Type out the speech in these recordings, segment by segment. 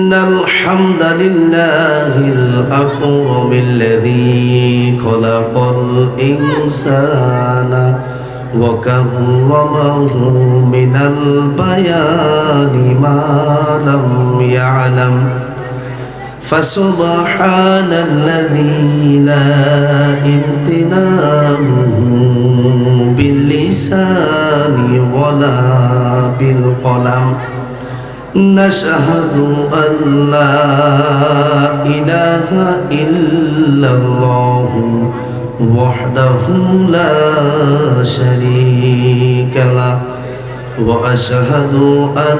إن الحمد لله الأكرم الذي خلق الإنسان وكرمه من البيان ما لم يعلم فسبحان الذي لا امتنان باللسان ولا بالقلم نشهد أن لا إله إلا الله وحده لا شريك له وأشهد أن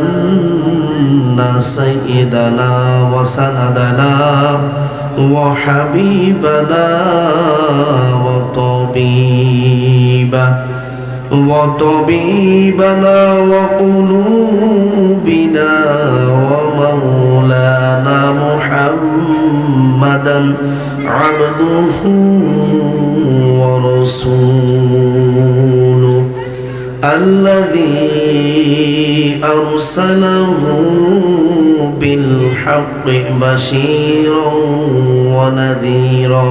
سيدنا وسندنا وحبيبنا وطبيبا وطبيبنا وقلوبنا ومولانا محمدا عبده ورسوله الذي أرسله بالحق بشيرا ونذيرا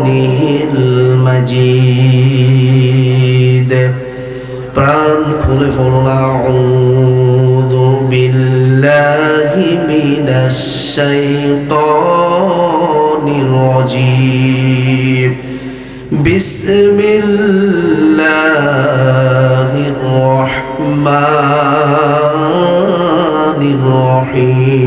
فرقانه المجيد প্রাণ খুলে পড়ুন আউযু বিল্লাহি মিনাশ শাইতানির রাজীম বিসমিল্লাহির রহমানির রহিম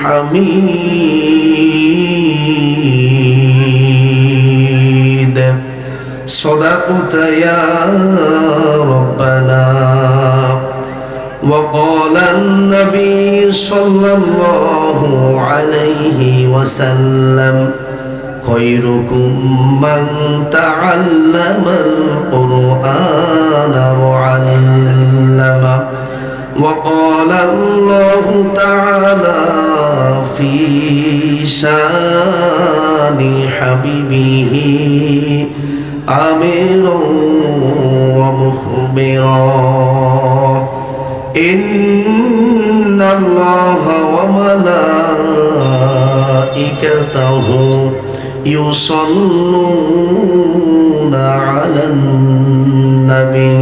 حميد صدقت يا ربنا وقال النبي صلى الله عليه وسلم خيركم من تعلم القرآن وعلمه وقال الله تعالى في شان حبيبه آمرا ومخبرا. إن الله وملائكته يصلون على النبي.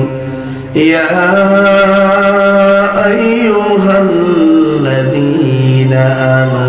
يا أيها الذين آمنوا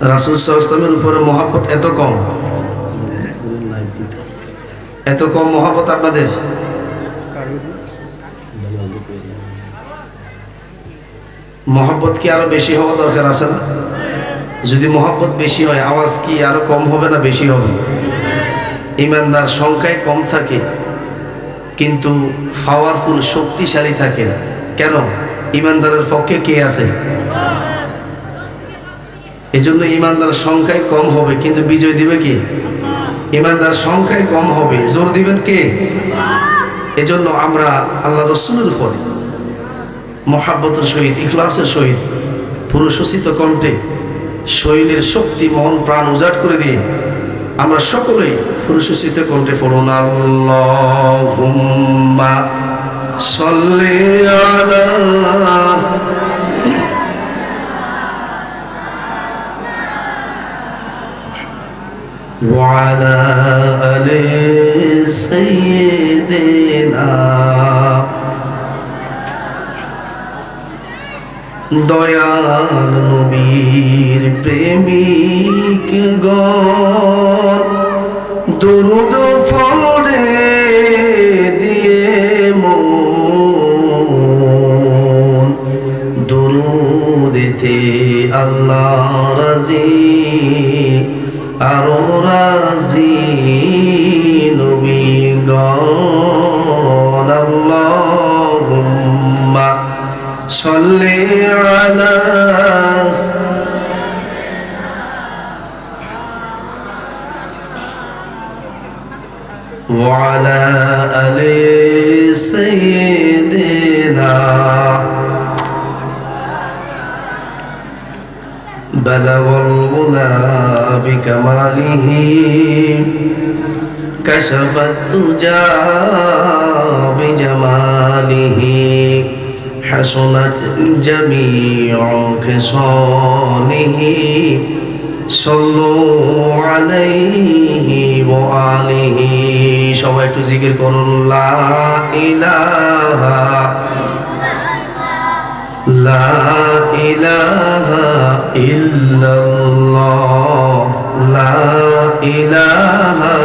রাসুল উপরে মহাব্বত এত কম? এত কম মহাব্বত আপনাদের? মহাব্বত কি আরও বেশি হওয়া দরকার আছে না? যদি মহাব্বত বেশি হয়, আওয়াজ কি আরও কম হবে না বেশি হবে? ইমানদার সংখ্যায় কম থাকে, কিন্তু পাওয়ারফুল শক্তিশালী থাকে কেন? ইমানদারের পক্ষে কে আছে? এই জন্য ইমানদার সংখ্যায় কম হবে, কিন্তু বিজয় দিবে কি? ইমানদার সংখ্যায় কম হবে, জোর দিবেন কে? এজন্য আমরা আল্লাহ রসুলের উপরে মহাব্বতের সহিত, ইখলাসের সহিত, পুরুষোচিত কণ্ঠে শৈলের শক্তি, মন, প্রাণ উজাট করে দিয়ে আমরা সকলেই পুরুষোচিত কণ্ঠে পড়ুন, আল্লাহুম্মা সাল্লি দিয়ে দে দয়াল নবীর প্রেমিক গণ ফলে দিয়ে মুরুদিতে আল্লাহ রাজি আরও রাজি صل على وعلى آل سيدنا بلغ الغلا بكماله كشف الدجى بجماله حسنت جميع خصاله صلوا عليه وآله সবাই একটু জিকির করুন লা ইলাহা লা ইলাহা ইল্লাল্লাহ লা ইলাহা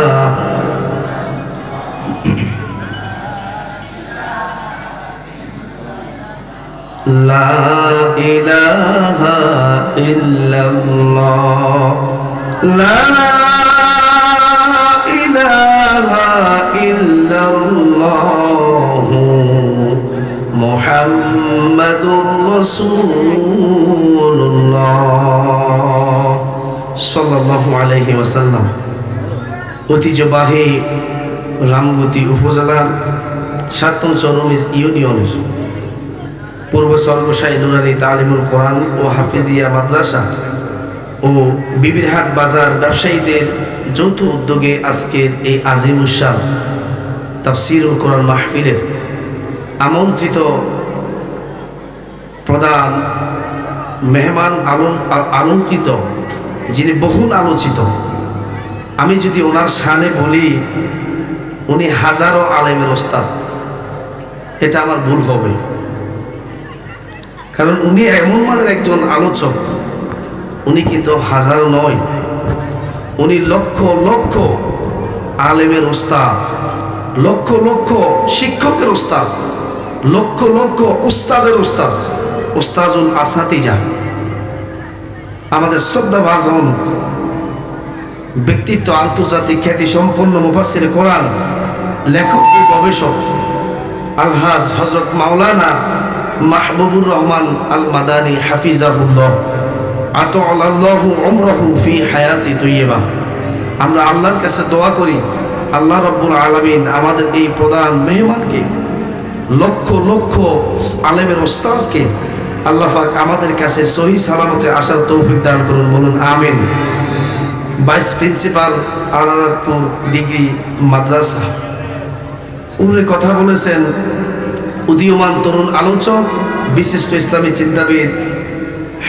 লা ইলাহা ইল্লাল্লাহ। লা ইলাহা ইল্লাল্লাহ। মুহাম্মাদুর রাসূলুল্লাহ। সাল্লাল্লাহু আলাইহি ওয়াসাল্লাম। ঐতিহ্যবাহী রামগতি উপজেলার সাতম চরমিজ ইউনিয়নের পূর্ব সর্বসাই নুরানি তালিমুল কোরআন ও হাফিজিয়া মাদ্রাসা ও বিবিরহাট বাজার ব্যবসায়ীদের যৌথ উদ্যোগে আজকের এই আজিম উৎসাহ তাফসিরুল কোরআন মাহফিলের আমন্ত্রিত প্রধান মেহমান আলম আলঙ্কৃত, যিনি বহুল আলোচিত। আমি যদি ওনার সানে বলি, উনি হাজারো আলেমের ওস্তাদ। এটা আমার ভুল হবে। কারণ উনি এমন মানের একজন আলোচক। উনি কিন্তু হাজার নয়। উনি লক্ষ লক্ষ আলেমের ওস্তাদ, লক্ষ লক্ষ শিক্ষকের ওস্তাদ, লক্ষ লক্ষ উস্তাদের ওস্তাদ ওস্তাজুল আসাতিজা। আমাদের শ্রদ্ধা ভাজন, ব্যক্তিত্ব আন্তর্জাতিক খ্যাতি সম্পন্ন মুফাসির কোরআন, লেখক ও গবেষক আলহাজ হজরত মাওলানা মাহবুবুর রহমান আল মাদানী হাফিজাহুল্লাহ। আত আল্লাহু অমরহু ফি হায়াতি তৈয়বা আমরা আল্লাহর কাছে দোয়া করি, আল্লাহ রব্বুল আলমিন আমাদের এই প্রধান মেহমানকে, লক্ষ লক্ষ আলেমের ওস্তাজকে আল্লাহ পাক আমাদের কাছে সহি সালামতে আসার তৌফিক দান করুন, বলুন আমিন। Vice principal Aladatpur degree Madrasa. উনি কথা বলেছেন উদীয়মান তরুণ আলোচক, বিশিষ্ট ইসলামী চিন্তাবিদ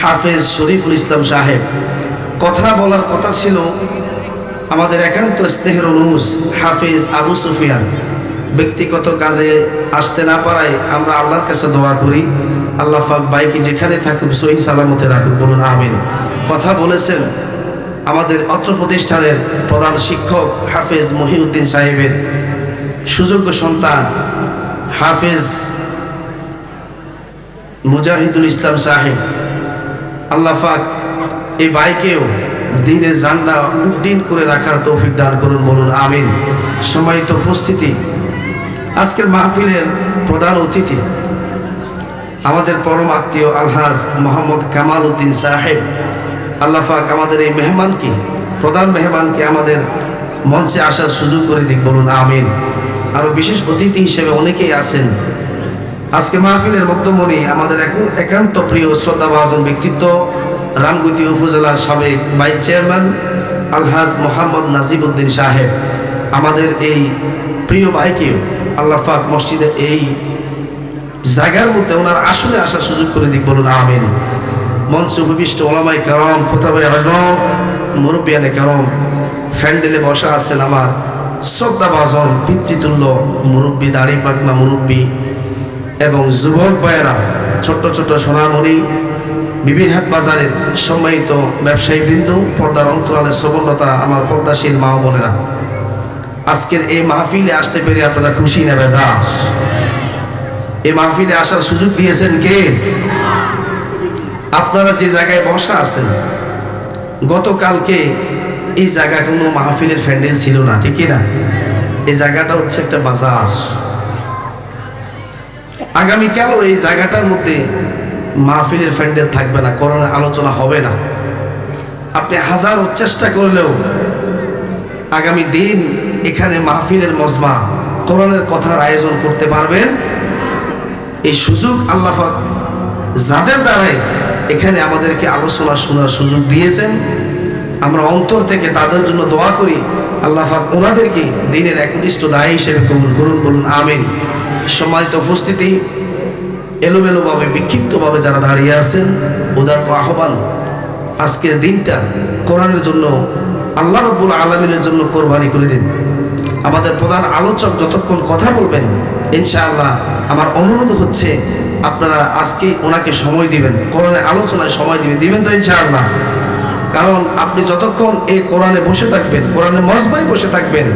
হাফেজ শরীফুল ইসলাম সাহেব। কথা বলার কথা ছিল আমাদের একান্ত স্নেহের অনুস হাফেজ আবু সুফিয়ান। ব্যক্তিগত কাজে আসতে না পারায় আমরা আল্লাহর কাছে দোয়া করি। আল্লাহ পাক বাইকে যেখানে থাকুক সহি সালামতে রাখুক, বলুন আমিন। কথা বলেছেন আমাদের অত্র প্রতিষ্ঠানের প্রধান শিক্ষক হাফেজ মহিউদ্দিন সাহেবের সুযোগ্য সন্তান হাফেজ মুজাহিদুল ইসলাম সাহেব, আল্লাহ পাক এই বাইকেও দিনের জান্না উদ্দিন করে রাখার তৌফিক দান করুন, বলুন আমিন। সময়িত উপস্থিতি, আজকের মাহফিলের প্রধান অতিথি আমাদের পরম আত্মীয় আলহাজ মোহাম্মদ কামাল উদ্দিন সাহেব, আল্লাহ পাক আমাদের এই মেহমানকে, প্রধান মেহমানকে আমাদের মঞ্চে আসার সুযোগ করে দিক, বলুন আমিন। আরও বিশেষ অতিথি হিসেবে অনেকেই আছেন। আজকে মাহফিলের মধ্যমণি আমাদের এখন একান্ত প্রিয় শ্রদ্ধাভাজন ব্যক্তিত্ব, রামগতি উপজেলার সাবেক ভাইস চেয়ারম্যান আলহাজ মোহাম্মদ নাজিবুদ্দিন সাহেব। আমাদের এই প্রিয় ভাইকে আল্লাহ পাক মসজিদে এই জায়গার মধ্যে ওনার আসলে আসার সুযোগ করে দিক, বলুন আমিন। মঞ্চ উপবিষ্ট ওলামাই কারম খোতাবাই আজম মুরব্বিয়ানে কারম, ফ্যান্ডেলে বসা আছেন আমার শ্রদ্ধাভাজন পিতৃতুল্য মুরব্বী, দাড়ি পাকনা মুরব্বী এবং যুবক ভাইয়েরা, ছোট্ট ছোট্ট সোনামণি, বিবিরহাট বাজারের সম্মানিত ব্যবসায়ী বৃন্দ পর্দার অন্তরালে শ্রবণতা আমার পর্দাশীল মা বোনেরা। আজকের এই মাহফিলে আসতে পেরে আপনারা খুশি নেবে যা এই মাহফিলে আসার সুযোগ দিয়েছেন কে? আপনারা যে জায়গায় বসা আছেন, গতকালকে এই জায়গা কোনো মাহফিলের ফ্যান্ডেল ছিল না, ঠিক না? এই জায়গাটা হচ্ছে একটা বাজার। আগামীকালও এই জায়গাটার মধ্যে মাহফিলের ফ্যান্ডেল থাকবে না করোনার আলোচনা হবে না। আপনি হাজারো চেষ্টা করলেও আগামী দিন এখানে মাহফিলের মজমা, কোরআনের কথার আয়োজন করতে পারবেন। এই সুযোগ আল্লাহাক যাদের দ্বারাই এখানে আমাদেরকে আলোচনা শোনার সুযোগ দিয়েছেন। আমরা অন্তর থেকে তাদের জন্য দোয়া করি। আল্লাহ পাক ওনাদেরকে দিনের একনিষ্ঠ দায়ী হিসেবে কবুল করুন, বলুন আমিন। সম্মানিত উপস্থিতি, এলোমেলোভাবে, বিক্ষিপ্তভাবে যারা দাঁড়িয়ে আছেন, উদাত্ত আহ্বান, আজকের দিনটা কোরআনের জন্য, আল্লাহ রব্বুল আলমিনের জন্য কোরবানি করে দিন। আমাদের প্রধান আলোচক যতক্ষণ কথা বলবেন, ইনশাআল্লাহ আমার অনুরোধ হচ্ছে, আপনারা আজকে ওনাকে সময় দিবেন, কোরআনের আলোচনায় সময় দিবেন। দিবেন তো ইনশাআল্লাহ? কারণ আপনি যতক্ষণ এই কোরআনে বসে থাকবেন কোরআনে মজবাই বসে থাকবেন